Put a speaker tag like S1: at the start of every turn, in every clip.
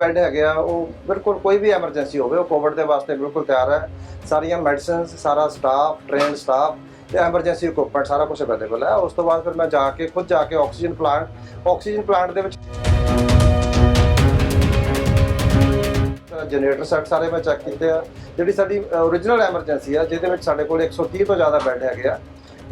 S1: Bed ਹੈਗੇ ਆ, ਉਹ ਬਿਲਕੁਲ ਕੋਈ ਵੀ ਐਮਰਜੈਂਸੀ ਹੋਵੇ, ਉਹ ਕੋਵਿਡ ਦੇ ਵਾਸਤੇ ਬਿਲਕੁਲ ਤਿਆਰ ਹੈ। ਸਾਰੀਆਂ ਮੈਡੀਸਿਨਸ ਸਾਰਾ ਸਟਾਫ ਟ੍ਰੇਨਡ ਸਟਾਫ ਤੇ ਐਮਰਜੈਂਸੀ ਇਕਵਿਪਮੈਂਟ ਸਾਰਾ ਕੁਝ ਅਵੇਲੇਬਲ ਹੈ। ਉਸ ਤੋਂ ਬਾਅਦ ਫਿਰ ਮੈਂ ਜਾ ਕੇ, ਖੁਦ ਜਾ ਕੇ ਆਕਸੀਜਨ ਪਲਾਂਟ ਆਕਸੀਜਨ ਪਲਾਂਟ ਦੇ ਵਿੱਚ ਜਨਰੇਟਰ ਸੈੱਟ ਸਾਰੇ ਮੈਂ ਚੈੱਕ ਕੀਤੇ ਆ। ਜਿਹੜੀ ਸਾਡੀ origignal ਐਮਰਜੈਂਸੀ ਆ, ਜਿਹਦੇ ਵਿੱਚ ਸਾਡੇ ਕੋਲ 130 ਤੋਂ ਜ਼ਿਆਦਾ ਬੈੱਡ ਹੈਗੇ ਆ।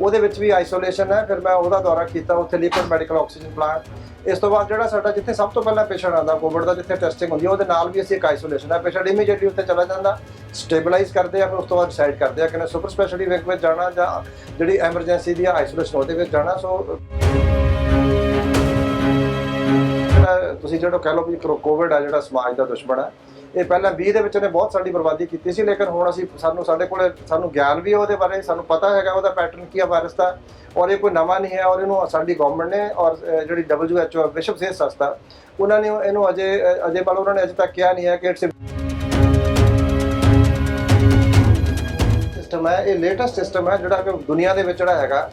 S1: ਉਹਦੇ ਵਿੱਚ ਵੀ ਆਈਸੋਲੇਸ਼ਨ ਹੈ, ਫਿਰ ਮੈਂ ਉਹਦਾ ਦੌਰਾ ਕੀਤਾ ਉੱਥੇ ਲਿਕੁਇਡ ਮੈਡੀਕਲ ਆਕਸੀਜਨ ਪਲਾਂਟ ਇਸ ਤੋਂ ਬਾਅਦ ਜਿਹੜਾ ਸਾਡਾ ਜਿੱਥੇ ਸਭ ਤੋਂ ਪਹਿਲਾਂ ਪੇਸ਼ੈਂਟ ਆਉਂਦਾ ਕੋਵਿਡ ਦਾ ਜਿੱਥੇ ਟੈਸਟਿੰਗ ਹੁੰਦੀ ਹੈ, ਉਹਦੇ ਨਾਲ ਵੀ ਅਸੀਂ ਇੱਕ ਆਈਸੋਲੇਸ਼ਨ ਹੈ। ਪੇਸ਼ੈਂਟ ਇਮੀਡੀਏਟਲੀ ਉੱਥੇ ਚਲਾ ਜਾਂਦਾ ਸਟੇਬਲਾਈਜ਼ ਕਰਦੇ ਆ, ਫਿਰ ਉਸ ਤੋਂ ਬਾਅਦ ਡਿਸਾਈਡ ਕਰਦੇ ਆ ਕਿ ਨੇ ਸੁਪਰ ਸਪੈਸ਼ਲਿਟੀ ਵਿੰਗ ਵਿੱਚ ਜਾਣਾ ਜਾਂ ਜਿਹੜੀ ਐਮਰਜੈਂਸੀ ਦੀ ਆਈਸੋਲੇਸ਼ਨ ਉਹਦੇ ਵਿੱਚ ਜਾਣਾ ਸੋ ਤੁਸੀਂ ਜਿਹੜਾ ਕਹਿ ਲਓ ਵੀ ਕੋਵਿਡ ਆ ਜਿਹੜਾ ਸਮਾਜ ਦਾ ਦੁਸ਼ਮਣ ਆ। ਇਹ ਪਹਿਲਾਂ 20 ਦੇ ਵਿੱਚ ਉਹਨੇ ਬਹੁਤ ਸਾਡੀ ਬਰਬਾਦੀ ਕੀਤੀ ਸੀ ਲੇਕਿਨ ਹੁਣ ਅਸੀਂ ਸਾਨੂੰ ਸਾਡੇ ਕੋਲ ਸਾਨੂੰ ਗਿਆਨ ਵੀ ਹੈ ਉਹਦੇ ਬਾਰੇ ਸਾਨੂੰ ਪਤਾ ਹੈਗਾ ਉਹਦਾ ਪੈਟਰਨ ਕੀ ਹੈ ਵਾਇਰਸ ਦਾ ਔਰ ਇਹ ਕੋਈ ਨਵਾਂ ਨਹੀਂ ਹੈ ਔਰ ਇਹਨੂੰ ਸਾਡੀ ਗਵਰਨਮੈਂਟ ਨੇ ਔਰ ਅਹ, ਜਿਹੜੀ WHO ਵਿਸ਼ਵ ਸਿਹਤ ਸੰਸਥਾ ਉਹਨਾਂ ਨੇ ਇਹਨੂੰ ਅਜੇ ਅਜੇ ਮਤਲਬ ਉਹਨਾਂ ਨੇ ਅਜੇ ਤੱਕ ਕਿਹਾ ਨਹੀਂ ਹੈ ਕਿ ਇਟਸ ਸਿਸਟਮ ਹੈ ਇਹ ਲੇਟੈਸਟ ਸਿਸਟਮ ਹੈ ਜਿਹੜਾ ਕਿ ਦੁਨੀਆ ਦੇ ਵਿੱਚ ਜਿਹੜਾ ਹੈਗਾ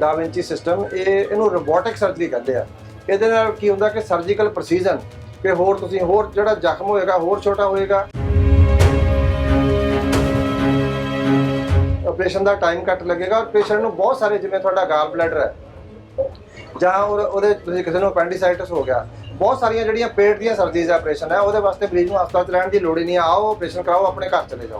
S1: ਡਾਵਿੰਚੀ ਸਿਸਟਮ ਇਹ ਇਹਨੂੰ ਰੋਬੋਟਿਕ ਸਰਜਰੀ ਕਹਿੰਦੇ ਆ। ਇਹਦੇ ਨਾਲ ਕੀ ਹੁੰਦਾ ਕਿ ਸਰਜੀਕਲ ਪ੍ਰੈਸੀਜਨ ਕਿ ਹੋਰ ਤੁਸੀਂ ਹੋਰ ਜਿਹੜਾ ਜ਼ਖਮ ਹੋਏਗਾ, ਹੋਰ ਛੋਟਾ ਹੋਏਗਾ। ਆਪਰੇਸ਼ਨ ਦਾ ਟਾਈਮ ਘੱਟ ਲੱਗੇਗਾ ਔਰ ਪੇਸ਼ੈਂਟ ਨੂੰ ਬਹੁਤ ਸਾਰੇ ਜਿਵੇਂ ਤੁਹਾਡਾ ਗਾਲ ਬਲੈਡਰ ਹੈ, ਜਾਂ ਉਹ- ਉਹਦੇ ਤੁਸੀਂ ਕਿਸੇ ਨੂੰ appendicitis ਹੋ ਗਿਆ, ਬਹੁਤ ਸਾਰੀਆਂ ਜਿਹੜੀਆਂ ਪੇਟ ਦੀਆਂ ਸਰਜਰੀਜ਼ ਆਪਰੇਸ਼ਨ ਹੈ, ਉਹਦੇ ਵਾਸਤੇ ਮਰੀਜ਼ ਨੂੰ ਹਸਪਤਾਲ 'ਚ ਰਹਿਣ ਦੀ ਲੋੜ ਹੀ ਨਹੀਂ ਆਓ ਆਪਰੇਸ਼ਨ ਕਰਾਓ, ਆਪਣੇ ਘਰ ਚਲੇ ਜਾਓ।